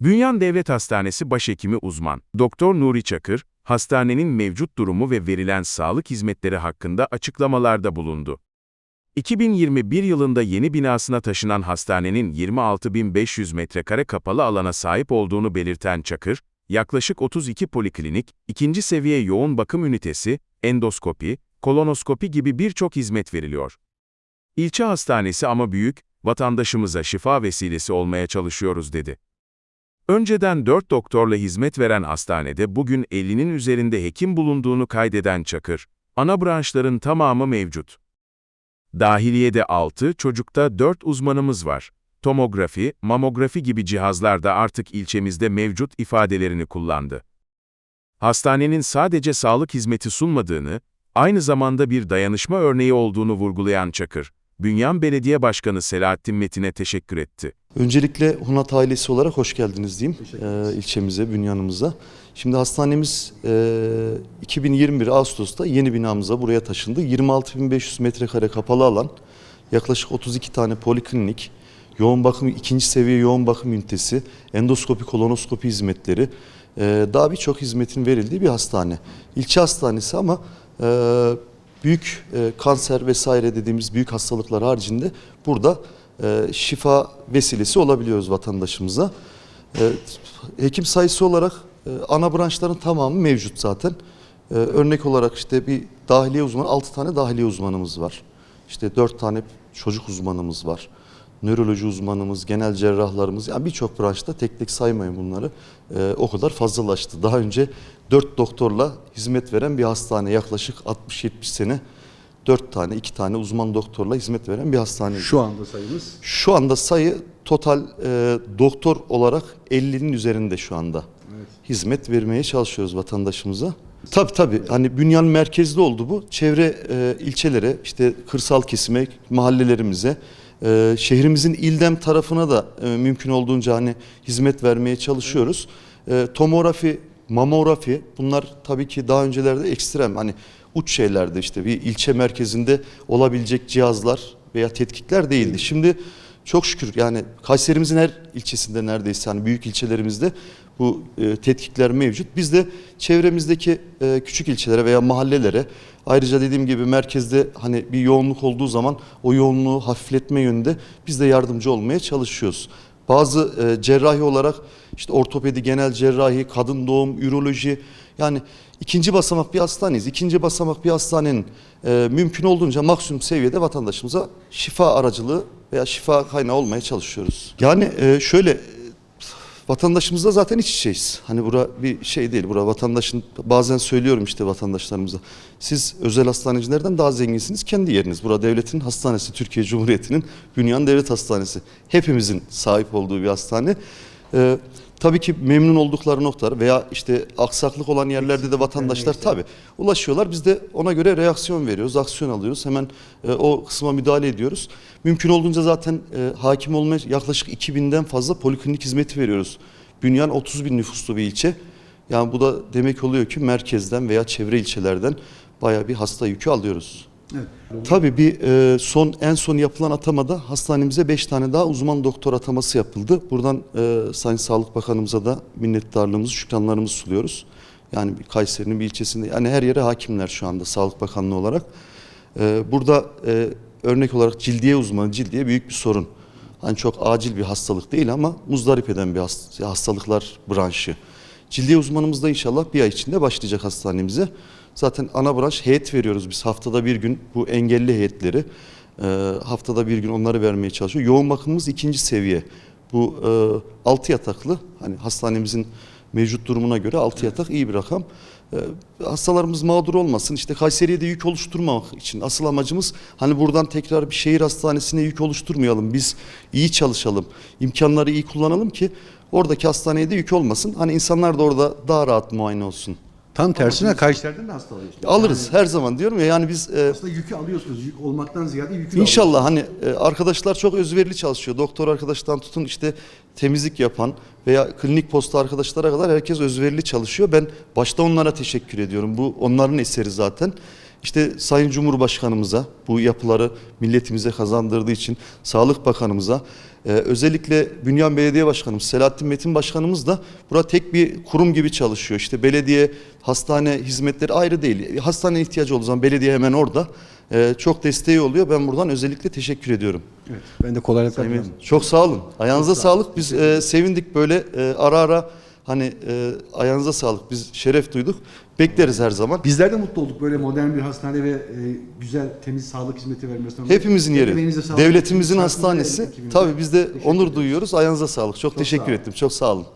Bünyan Devlet Hastanesi Başhekimi uzman Doktor Nuri Çakır, hastanenin mevcut durumu ve verilen sağlık hizmetleri hakkında açıklamalarda bulundu. 2021 yılında yeni binasına taşınan hastanenin 26.500 metrekare kapalı alana sahip olduğunu belirten Çakır, yaklaşık 32 poliklinik, ikinci seviye yoğun bakım ünitesi, endoskopi, kolonoskopi gibi birçok hizmet veriliyor. İlçe hastanesi ama büyük, vatandaşımıza şifa vesilesi olmaya çalışıyoruz dedi. Önceden 4 doktorla hizmet veren hastanede bugün 50'nin üzerinde hekim bulunduğunu kaydeden Çakır, ana branşların tamamı mevcut. Dahiliyede 6, çocukta 4 uzmanımız var. Tomografi, mamografi gibi cihazlar da artık ilçemizde mevcut ifadelerini kullandı. Hastanenin sadece sağlık hizmeti sunmadığını, aynı zamanda bir dayanışma örneği olduğunu vurgulayan Çakır, Bünyan Belediye Başkanı Selahattin Metin'e teşekkür etti. Öncelikle Hunat ailesi olarak hoş geldiniz diyeyim e, ilçemize, bünyanımıza. Şimdi hastanemiz e, 2021 Ağustos'ta yeni binamıza buraya taşındı. 26.500 metrekare kapalı alan, yaklaşık 32 tane poliklinik, yoğun bakım, ikinci seviye yoğun bakım ünitesi, endoskopi, kolonoskopi hizmetleri, e, daha birçok hizmetin verildiği bir hastane. İlçe hastanesi ama e, büyük e, kanser vesaire dediğimiz büyük hastalıklar haricinde burada şifa vesilesi olabiliyoruz vatandaşımıza. E, hekim sayısı olarak e, ana branşların tamamı mevcut zaten. E, örnek olarak işte bir dahiliye uzmanı, 6 tane dahiliye uzmanımız var. İşte 4 tane çocuk uzmanımız var. Nöroloji uzmanımız, genel cerrahlarımız, yani birçok branşta tek tek saymayın bunları. E, o kadar fazlalaştı. Daha önce 4 doktorla hizmet veren bir hastane yaklaşık 60-70 sene 4 tane, 2 tane uzman doktorla hizmet veren bir hastane. Şu anda sayımız Şu anda sayı total e, doktor olarak 50'nin üzerinde şu anda. Hizmet vermeye çalışıyoruz vatandaşımıza. Tabii tabii hani Bünyan merkezli oldu bu. Çevre e, ilçelere işte kırsal kesime, mahallelerimize, e, şehrimizin ildem tarafına da e, mümkün olduğunca hani hizmet vermeye çalışıyoruz. E, tomografi, mamografi bunlar tabii ki daha öncelerde ekstrem hani uç şeylerdi işte bir ilçe merkezinde olabilecek cihazlar veya tetkikler değildi. Şimdi çok şükür yani Kayserimizin her ilçesinde neredeyse hani büyük ilçelerimizde bu e, tetkikler mevcut. Biz de çevremizdeki e, küçük ilçelere veya mahallelere ayrıca dediğim gibi merkezde hani bir yoğunluk olduğu zaman o yoğunluğu hafifletme yönünde biz de yardımcı olmaya çalışıyoruz. Bazı e, cerrahi olarak işte ortopedi, genel cerrahi, kadın doğum, üroloji yani ikinci basamak bir hastaneyiz. İkinci basamak bir hastanenin e, mümkün olduğunca maksimum seviyede vatandaşımıza şifa aracılığı veya şifa kaynağı olmaya çalışıyoruz. Yani e, şöyle vatandaşımızla zaten iç içeyiz. Hani bura bir şey değil. Bura vatandaşın bazen söylüyorum işte vatandaşlarımıza. Siz özel hastanecilerden daha zenginsiniz kendi yeriniz. Bura devletin hastanesi. Türkiye Cumhuriyeti'nin Bünyan Devlet Hastanesi. Hepimizin sahip olduğu bir hastane. Ee, tabii ki memnun oldukları noktalar veya işte aksaklık olan yerlerde de vatandaşlar tabii ulaşıyorlar. Biz de ona göre reaksiyon veriyoruz, aksiyon alıyoruz. Hemen e, o kısma müdahale ediyoruz. Mümkün olduğunca zaten e, hakim olmaya yaklaşık 2000'den fazla poliklinik hizmeti veriyoruz. Bünyan 30 bin nüfuslu bir ilçe. Yani bu da demek oluyor ki merkezden veya çevre ilçelerden bayağı bir hasta yükü alıyoruz. Evet. Tabii bir e, son en son yapılan atamada hastanemize 5 tane daha uzman doktor ataması yapıldı. Buradan e, Sayın Sağlık Bakanımıza da minnettarlığımızı, şükranlarımızı sunuyoruz. Yani Kayseri'nin bir ilçesinde yani her yere hakimler şu anda Sağlık Bakanlığı olarak. E, burada örnek olarak cildiye uzmanı, cildiye büyük bir sorun. Hani çok acil bir hastalık değil ama muzdarip eden bir hast- hastalıklar branşı. Cildiye uzmanımız da inşallah bir ay içinde başlayacak hastanemize. Zaten ana branş heyet veriyoruz biz haftada bir gün bu engelli heyetleri e, haftada bir gün onları vermeye çalışıyor. Yoğun bakımımız ikinci seviye. Bu e, 6 yataklı hani hastanemizin mevcut durumuna göre 6 yatak iyi bir rakam. E, hastalarımız mağdur olmasın. İşte Kayseri'ye de yük oluşturmamak için asıl amacımız hani buradan tekrar bir şehir hastanesine yük oluşturmayalım. Biz iyi çalışalım. imkanları iyi kullanalım ki oradaki hastaneye de yük olmasın. Hani insanlar da orada daha rahat muayene olsun. Tam tersine Kayseri'den de hasta alıyoruz. Alırız her zaman diyorum ya yani biz e, Aslında yükü alıyorsunuz. Yük olmaktan ziyade yükü İnşallah hani e, arkadaşlar çok özverili çalışıyor. Doktor arkadaştan tutun işte temizlik yapan veya klinik posta arkadaşlara kadar herkes özverili çalışıyor. Ben başta onlara teşekkür ediyorum. Bu onların eseri zaten. İşte Sayın Cumhurbaşkanımıza bu yapıları milletimize kazandırdığı için Sağlık Bakanımıza e, özellikle Bünyan Belediye Başkanımız Selahattin Metin Başkanımız da burada tek bir kurum gibi çalışıyor. İşte belediye hastane hizmetleri ayrı değil. Hastane ihtiyacı olduğu zaman belediye hemen orada. E, çok desteği oluyor. Ben buradan özellikle teşekkür ediyorum. Evet. Ben de kolaylıklar. Vekilim, Çok sağ olun. Ayağınıza sağlık. Biz e, sevindik böyle e, ara ara hani e, ayağınıza sağlık. Biz şeref duyduk. Bekleriz her zaman. Bizler de mutlu olduk böyle modern bir hastane ve e, güzel temiz sağlık hizmeti vermesinden. Hepimizin yeri. Devletimizin hastanesi. Tabii biz de onur duyuyoruz. Ayağınıza sağlık. Çok, Çok teşekkür sağ ettim. Çok sağ olun.